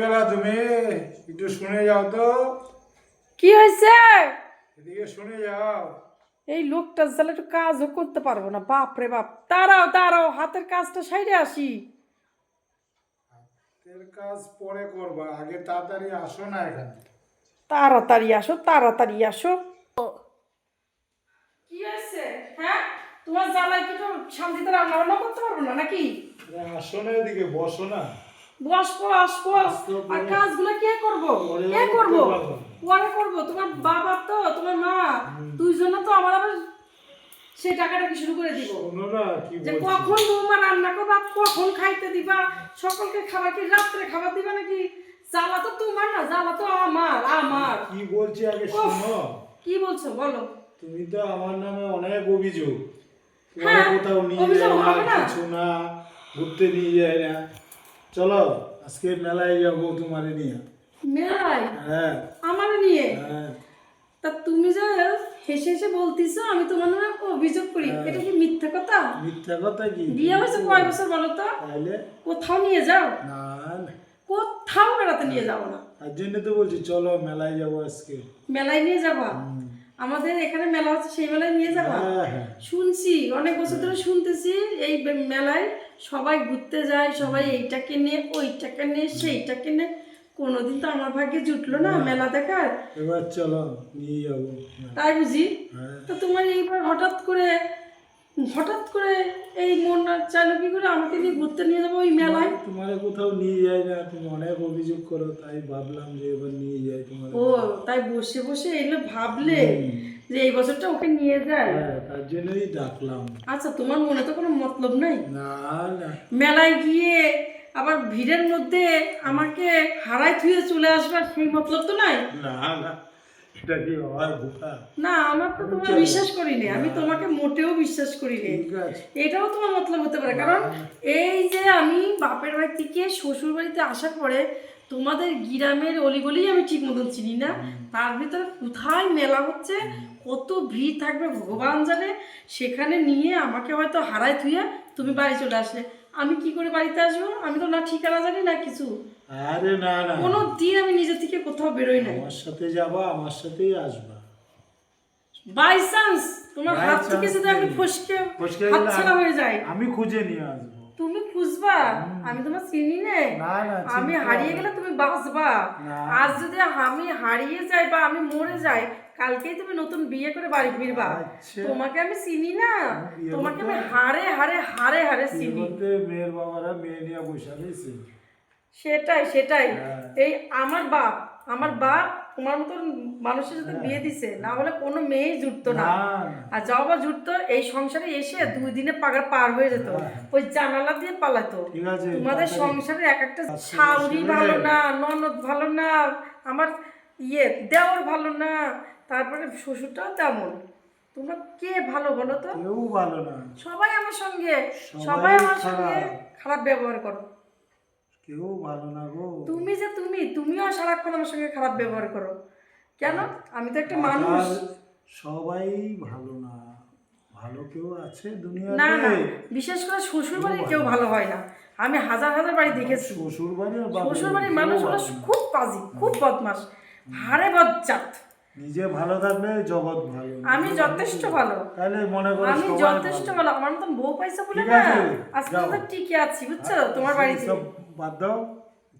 গেলা তুমি একটু শুনে যাও তো। কি হয়েছে? এদিকে শুনে যাও। এই লোকটা তাহলে একটু কাজও করতে পারব না বাপ রে বাপ। দাঁড়াও দাঁড়াও হাতের কাজটা সাইডে আসি। এর কাজ পরে করবা আগে তাড়াতাড়ি আসো না এখানে। তাড়াতাড়ি আসো তাড়াতাড়ি আসো। কি হয়েছে? হ্যাঁ? তোমার জ্বালায় কি তো শান্তিতে রান্না বান্না করতে পারব না নাকি? আরে আসো না এদিকে বসো না। বসবো আসব আর কাজগুলো কে করব? কে করব। পরে করব। তোমার বাবা তো তোমার মা। দুইজনে তো আমার আবার সেই টাকাটা কি শুরু করে দিব? যে কখন বৌমা রান্না করবা কখন খাইতে দিবা সকলকে খাবার কি রাত্রে খাবার দিবা নাকি? জ্বালা তো তোমার না জ্বালা তো আমার আমার। কি বলছি আগে শোনো। কি বলছো বলো। তুমি তো আমার নামে অনেক অভিযোগ। হ্যাঁ, কোথাও নিয়ে যায় না। কিছু না ঘুরতে নিয়ে যায় না। চলো আজকে মেলায় যাব তোমারে নিয়ে। মেলাই হ্যাঁ। আমার নিয়ে? হ্যাঁ। তা তুমি যে হেসে হেসে বলতিছো আমি তোমার নামে অভিযোগ করি। হ্যাঁ। এটা কি মিথ্যা কথা? মিথ্যা কথা কি? বিয়ে হয়েছে কয় বছর বলো তো? তাহলে কোথাও নিয়ে যাও। না না। কোথাও বেড়াতে নিয়ে যাব না। তার জন্য তো বলছি চলো মেলায় যাব আজকে। মেলায় নিয়ে যাবা? আমাদের এখানে মেলা হচ্ছে সেই মেলায় নিয়ে যাবা? হ্যাঁ হ্যাঁ। শুনছি অনেক বছর ধরে শুনতেছি এই মেলায় সবাই ঘুরতে যায় সবাই এইটাকে নিয়ে ওইটাকে নিয়ে সেইটাকে নিয়ে। কোনোদিন তো আমার ভাগ্যে জুটলো না। মেলা দেখার। এবার চলো নিয়ে যাব। তাই বুঝি? হ্যাঁ। তো তোমার এইবার হঠাৎ করে হঠাৎ করে এই মন চাইলো কি করে আমাকে নিয়ে ঘুরতে নিয়ে যাব ওই মেলায়? তোমার কোথাও নিয়ে যায় না তুমি অনেক অভিযোগ করো তাই ভাবলাম যে এবার নিয়ে যাই তোমার। ও তাই বসে বসে এলে ভাবলে যে এই বছরটা ওকে নিয়ে যায়। হ্যাঁ তার জন্যই ডাকলাম। আচ্ছা তোমার মনে তো কোনো মতলব নাই? না না। মেলায় গিয়ে আবার ভিড়ের মধ্যে আমাকে হারাই থুয়ে চলে আসবার সেই মতলব তো নাই? না না। এটা কি হয় বোকা না আমার তো তোমার বিশ্বাস করিনি আমি তোমাকে মোটেও বিশ্বাস করিনি। এটাও তোমার মতলব হতে পারে কারণ এই যে আমি বাপের বাড়ি থেকে শ্বশুর বাড়িতে আসার পরে তোমাদের গ্রামের অলিগলি আমি ঠিক মতন চিনি না। তার ভিতরে কোথায় মেলা হচ্ছে কত ভিড় থাকবে ভগবান জানে। সেখানে নিয়ে আমাকে হয়তো হারায় থুয়ে তুমি বাড়ি চলে আসলে। আমি কি করে বাড়িতে আসব? আমি তো না ঠিকানা জানি না কিছু। আরে না না। কোনো দিন আমি নিজে থেকে কোথাও বেরোই না আমার সাথে যাবা আমার সাথেই আসবা। বাই চান্স তোমার হাত থেকে যদি আমি। ফসকে ফসকে হাত ছাড়া হয়ে যায়। আমি খুঁজে নিয়ে আসব। তুমি খুঁজবা? আমি তোমার চিনি নে। আমি হারিয়ে গেলে তুমি বাঁচবা। আজ যদি আমি হারিয়ে যাই বা আমি মরে যাই কালকেই তুমি নতুন বিয়ে করে বাড়ি ফিরবা। আচ্ছা। তোমাকে আমি চিনি না। তোমাকে আমি হারে হারে হারে হারে চিনি। মেয়ের বাবারা মেয়ে নিয়ে বসে সেটাই সেটাই। হ্যাঁ। এই আমার বাপ আমার বাপ তোমার মতন মানুষের সাথে বিয়ে দিছে না হলে কোনো মেয়েই জুটতো না। আর যাও বা জুটতো এই সংসারে এসে দুই দিনে পাগার পার হয়ে যেত ওই জানালা দিয়ে পালাতো। তোমাদের সংসারে এক একটা শাউরি ভালো না ননদ ভালো না আমার ইয়ে দেওয়ার ভালো না তারপরে শ্বশুরটাও তেমন। তোমরা কে ভালো বলো তো? কেউ ভালো না। সবাই আমার সঙ্গে সবাই আমার সঙ্গে। খারাপ ব্যবহার করো। কেউ ভালো না গো। তুমি যে তুমি তুমিও সারাক্ষণ আমার সঙ্গে খারাপ ব্যবহার করো। কেন? আমি তো একটা মানুষ। সবাই ভালো না। ভালো কেউ আছে দুনিয়াতে? না বিশেষ করে শ্বশুর বাড়ির কেউ ভালো হয় না। আমি হাজার হাজার বাড়ি দেখেছি। শ্বশুর বাড়ি আর বাপের শ্বশুর বাড়ির মানুষগুলো খুব পাজি খুব বদমাস হারে বজ্জাত। নিজে ভালো থাকলে জগৎ ভালো। আমি যথেষ্ট ভালো। তাহলে মনে করো আমি যথেষ্ট ভালো। আমার মতন বউ পাইছে বলে না। আজকে। তো টিকে আছি বুঝছ? হ্যাঁ, তোমার বাড়িতে। বাদ দাও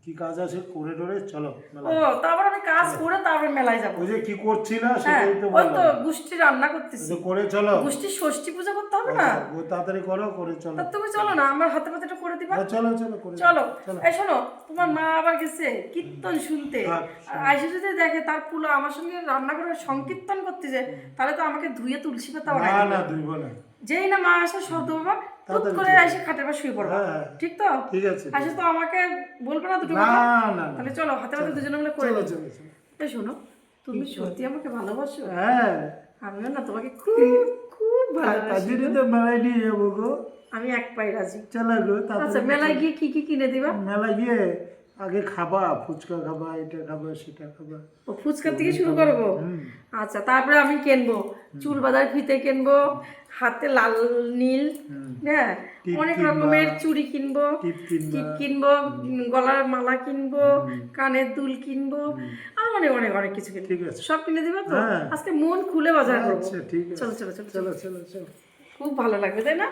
কি কাজ আছে করে টরে চলো ও তারপর আমি কাজ করে তারপর মেলায় যাব। ওই যে কি করছি না হ্যাঁ সেটাই তো ওই তো বললাম। রান্না করতেছি। করে চলো। গোষ্ঠীর ষষ্ঠী পূজা করতে হবে না? ও তাড়াতাড়ি করো করে চলো। তুমি চলো না আমার হাতে পাতে করে দিবা। হ্যাঁ, চলো চলো করে চলো। এই শোনো তোমার মা আবার গেছে কীর্তন শুনতে। আচ্ছা। আইসে যদি দেখে তার পুলো আমার সঙ্গে রান্না করে সংকীর্তন করতে যায় তাহলে তো আমাকে ধুয়ে তুলসী পাতা না না না। যেই না মা আসে শব্দ বাবা টুক করে এসে খাটের পর শুয়ে পড়বা। ঠিক তো? ঠিক আছে আসে তো আমাকে বলবে না দুটো না না না তাহলে চলো হাতে হাতে দুজনে মিলে করে চলো চলো চলো। শোনো তুমি সত্যি আমাকে ভালোবাসো? হ্যাঁ। আমিও না তোমাকে খুব খুব ভালোবাসি তো মেলায় নিয়ে যাব গো। আমি এক পাই রাজি। চলো গো আচ্ছা মেলায় গিয়ে কি কি কিনে দিবা? মেলা গিয়ে আগে খাবা ফুচকা খাবা এটা খাবা সেটা খাবা। ও ফুচকা থেকে শুরু করব? আচ্ছা তারপরে আমি কিনবো? চুল বাঁধার ফিতে কিনবো? হাতে লাল নীল হ্যাঁ অনেক রকমের চুড়ি কিনবো টিপ কিনবা। গলার মালা কিনবো কানের দুল কিনবো আর অনেক অনেক অনেক কিছু কিনবো। ঠিক আছে। সব কিনে দিবে তো? হ্যাঁ। আজকে মন খুলে বাজার করব। আচ্ছা ঠিক আছে। চলো চলো চলো চলো চলো। খুব ভালো লাগবে তাই না?